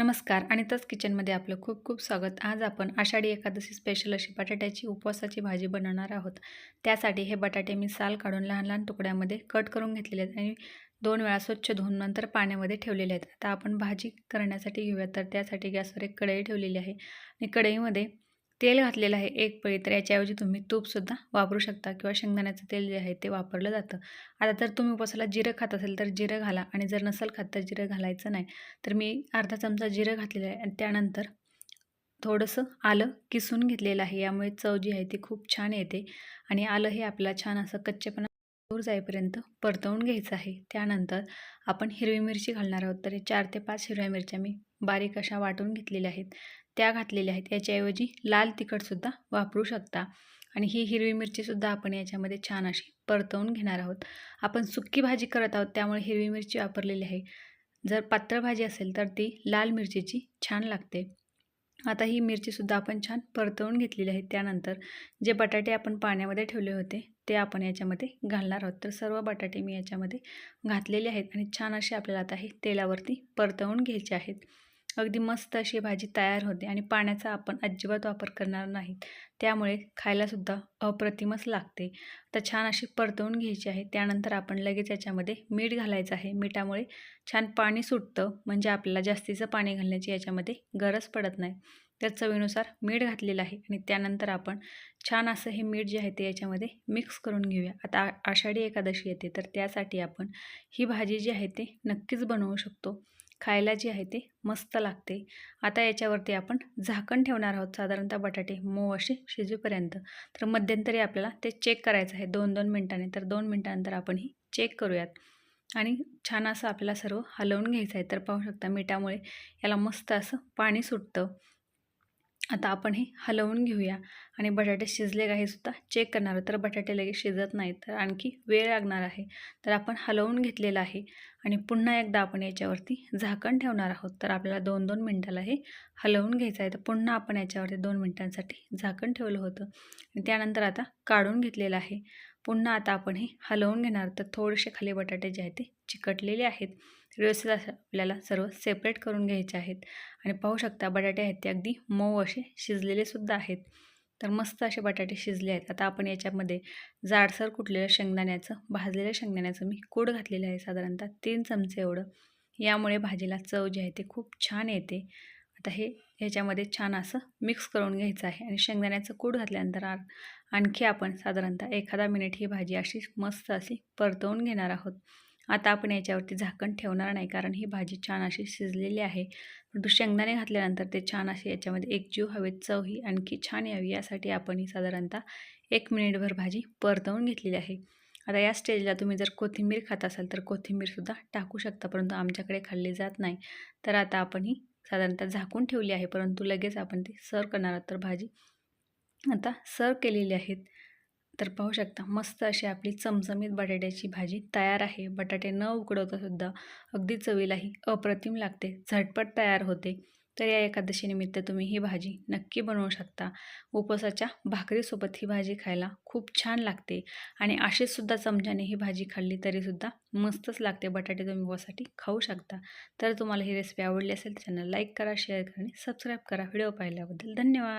नमस्कार अनिताच किचनमध्ये आपलं खूप खूप स्वागत. आज आपण आषाढी एकादशी स्पेशल अशी बटाट्याची उपवासाची भाजी बनवणार आहोत. त्यासाठी हे बटाटे मी साल काढून लहान लहान तुकड्यामध्ये कट करून घेतलेले आहेत आणि दोन वेळा स्वच्छ धुवून नंतर पाण्यामध्ये ठेवलेले आहेत. आता आपण भाजी करण्यासाठी घेऊया तर त्यासाठी गॅसवर एक कढई ठेवलेली आहे. आणि कढईमध्ये तेल घातलेलं आहे एक पळी तर याच्याऐवजी तुम्ही तूपसुद्धा वापरू शकता किंवा शेंगदाण्याचं तेल जे आहे ते वापरलं जातं. आता जर तुम्ही उपवासाला जिरं खात असेल तर जिरं घाला आणि जर नसेल खात तर जिरं घालायचं नाही. तर मी अर्धा चमचा जिरं घातलेलं आहे आणि त्यानंतर थोडंसं आलं किसून घेतलेलं आहे. यामुळे चव जी आहे ती खूप छान येते आणि आलं हे आपल्याला छान असं कच्चेपणा दूर जाईपर्यंत परतवून घ्यायचं आहे. त्यानंतर आपण हिरवी मिरची घालणार आहोत. तर चार ते पाच हिरव्या मिरच्या मी बारीक अशा वाटून घेतलेल्या आहेत. त्या घातलेल्या आहेत. याच्याऐवजी लाल तिखटसुद्धा वापरू शकता. आणि ही हिरवी मिरचीसुद्धा आपण याच्यामध्ये छान अशी परतवून घेणार आहोत. आपण सुक्की भाजी करत आहोत. त्यामुळे हिरवी मिरची वापरलेली आहे. जर पात्र भाजी असेल तर ती लाल मिरचीची छान लागते. आता ही मिरचीसुद्धा आपण छान परतवून घेतलेली आहे. त्यानंतर जे बटाटे आपण पाण्यामध्ये ठेवले होते ते आपण याच्यामध्ये घालणार आहोत. तर सर्व बटाटे मी याच्यामध्ये घातलेले आहेत आणि छान असे आपल्याला आता हे तेलावरती परतवून घ्यायचे आहेत. अगदी मस्त अशी भाजी तयार होते आणि पाण्याचा आपण अजिबात वापर करणार नाहीत. त्यामुळे खायलासुद्धा अप्रतिमच लागते. तर छान अशी परतवून घ्यायची आहे. त्यानंतर आपण लगेच याच्यामध्ये मीठ घालायचं आहे. मिठामुळे छान पाणी सुटतं. म्हणजे आपल्याला जास्तीचं पाणी घालण्याची याच्यामध्ये गरज पडत नाही. तर चवीनुसार मीठ घातलेलं आहे आणि त्यानंतर आपण छान असं हे मीठ जे आहे ते याच्यामध्ये मिक्स करून घेऊया. आता आषाढी एकादशी येते तर त्यासाठी आपण ही भाजी जी आहे ते नक्कीच बनवू शकतो. खायला जी आहे ते मस्त लागते. आता याच्यावरती आपण झाकण ठेवणार आहोत साधारणतः बटाटे मऊ असे शिजेपर्यंत. तर मध्यंतरी आपल्याला ते चेक करायचं आहे दोन दोन मिनटाने. तर दोन मिनटानंतर आपण ही चेक करूयात. आणि छान असं आपल्याला सर्व हलवून घ्यायचं आहे. तर पाहू शकता मिठामुळे याला मस्त असं पाणी सुटतं. आता आपण हे हलवून घेऊया. आणि बटाटे शिजले का हे सुद्धा चेक करणार तर बटाटे लगेच शिजत नाहीत तर आणखी वेळ लागणार आहे. तर आपण हलवून घेतलेलं आहे. आणि पुन्हा एकदा आपण याच्यावरती झाकण ठेवणार आहोत. तर आपल्याला दोन दोन मिनटाला हे हलवून घ्यायचं आहे. तर पुन्हा आपण याच्यावरती दोन मिनटांसाठी झाकण ठेवलं होतं. आणि त्यानंतर आता काढून घेतलेलं आहे. पुन्हा आता आपण हे हलवून घेणार तर थोडेसे खाली बटाटे जे आहेत ते चिकटलेले आहेत. व्यवस्थित आपल्याला सर्व सेपरेट करून घ्यायचे आहेत. आणि पाहू शकता बटाटे आहेत ते अगदी मऊ असे शिजलेले सुद्धा आहेत. तर मस्त असे बटाटे शिजले आहेत. आता आपण याच्यामध्ये जाडसर कुठलेलं शेंगदाण्याचं भाजलेल्या शेंगदाण्याचं मी कूड घातलेलं आहे साधारणतः तीन चमचे एवढं. यामुळे भाजीला चव जी आहे ते खूप छान येते. आता हे ह्याच्यामध्ये छान असं मिक्स करून घ्यायचं आहे. आणि शेंगदाण्याचं कूड घातल्यानंतर आणखी आपण साधारणतः एखादा मिनिट ही भाजी अशी मस्त अशी परतवून घेणार आहोत. आता आपण याच्यावरती झाकण ठेवणार नाही कारण ही भाजी छान अशी शिजलेली आहे. परंतु शेंगदाणे घातल्यानंतर ते छान असे याच्यामध्ये एक जीव हवेत चव ही आणखी छान यावी यासाठी आपण ही साधारणतः एक मिनिटभर भाजी परतवून घेतलेली आहे. आता या स्टेजला तुम्ही जर कोथिंबीर खात असाल तर कोथिंबीरसुद्धा टाकू शकता परंतु आमच्याकडे खाल्ली जात नाही. तर आता आपण ही साधारणतः झाकून ठेवली आहे परंतु लगेच आपण ती सर्व करणार आहोत. तर भाजी आता सर्व केलेली आहेत. तर पाहू शकता मस्त अशी आपली चमचमीत बटाट्याची भाजी तयार आहे. बटाटे न उकडवतासुद्धा अगदी चवीलाही अप्रतिम लागते. झटपट तयार होते. तर या एकादशीनिमित्त तुम्ही ही भाजी नक्की बनवू शकता. उपवासाच्या भाकरीसोबत ही भाजी खायला खूप छान लागते आणि अशीसुद्धा चमच्याने ही भाजी खाल्ली तरीसुद्धा मस्तच लागते. बटाटे तुम्ही उपवासाठी खाऊ शकता. तर तुम्हाला ही रेसिपी आवडली असेल तर चॅनल लाईक करा शेअर करा आणि सबस्क्राईब करा. व्हिडिओ पाहिल्याबद्दल धन्यवाद.